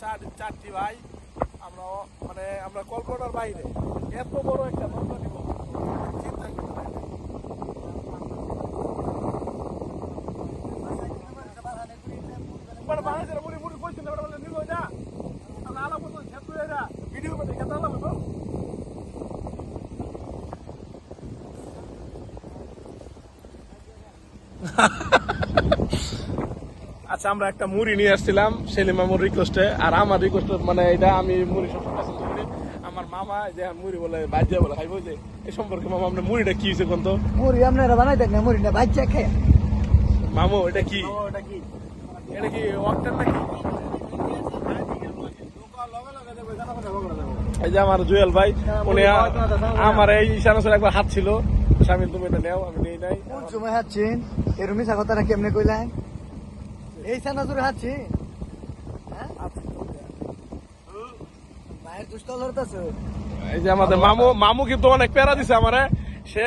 চার চারটি ভাই, আমরা মানে আমরা কল্পনার বাইরে। এত বড় একটা নৌকা নিব। চিন্তা করতে পারি। মানে বাংলাদেশের মুড়ি আমরা খেতে আলাপ তো। আচ্ছা আমরা একটা মুড়ি নিয়ে আসছিলাম সেলিম মামুর রিকোয়েস্টে আর আমার রিকোয়েস্টে মানে এটা আমি মুড়ি সবসময় পছন্দ করি আমার মামা যে মুড়ি বলে বাজ্যা বলে খাইবো যে। এই সম্পর্কে মামা আপনার মুড়িটা কি হয়েছে কোন তো? মুড়ি আপনারা বানাই দেন না মুড়ি না বাচ্চা খেয়ে। মামু এটা কি? এটা কি? ওয়াক্টার নাকি? এই যে আমার জুয়েল ভাই উনি আমার এই ইশানসের একবার হাত ছিল। স্বামী তুমি এটা নেও আমি নেই নাই। কোন সময় হাঁটছেন এর মিশা কথাটা কেমনে কইলেন এই সানা জোরে হাঁটছি। মায়ের দুষ্টল হরতাছে এই যে আমাদের মামু মামু কিন্তু অনেক প্যারা দিছে আমারে। সে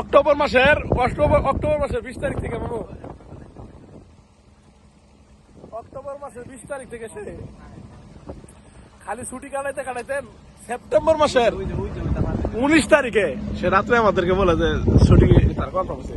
অক্টোবর মাসের অক্টোবর অক্টোবর মাসের বিশ তারিখ থেকে মামু। অক্টোবর মাসের বিশ তারিখ থেকে সে। খালি ছুটি কাটাইতে কাটাইতে সেপ্টেম্বর মাসের উনিশ তারিখে সে রাত্রে আমাদেরকে বলে যে ছুটি তার কনফার্ম হয়েছে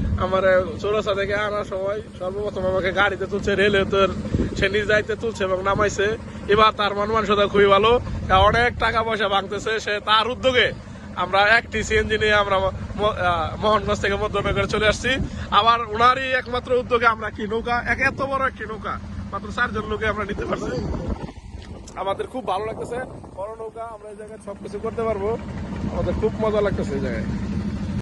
আমার চৌরাস্তা থেকে আনার সময় সর্বপ্রথম আমাকে গাড়িতে তুলছে রেলে তোর সে নিজ দায়িত্বে তুলছে এবং নামাইছে। এবার তার মান মানসতা খুবই ভালো। অনেক টাকা পয়সা ভাঙতেছে, সে তার উদ্যোগে আমরা একটি সিএনজি নিয়ে আমরা মোহনগঞ্জ থেকে মধ্যনগরে চলে আসছি। আবার ওনারই একমাত্র উদ্যোগে আমরা কি নৌকা, এক, এত বড় একটি নৌকা, মাত্র চারজন লোকে আমরা নিতে পারছি। আমাদের খুব ভালো লাগতেছে, বড় নৌকা, আমরা এই জায়গায় সবকিছু করতে পারব। আমাদের খুব মজা লাগতেছে এই জায়গায়।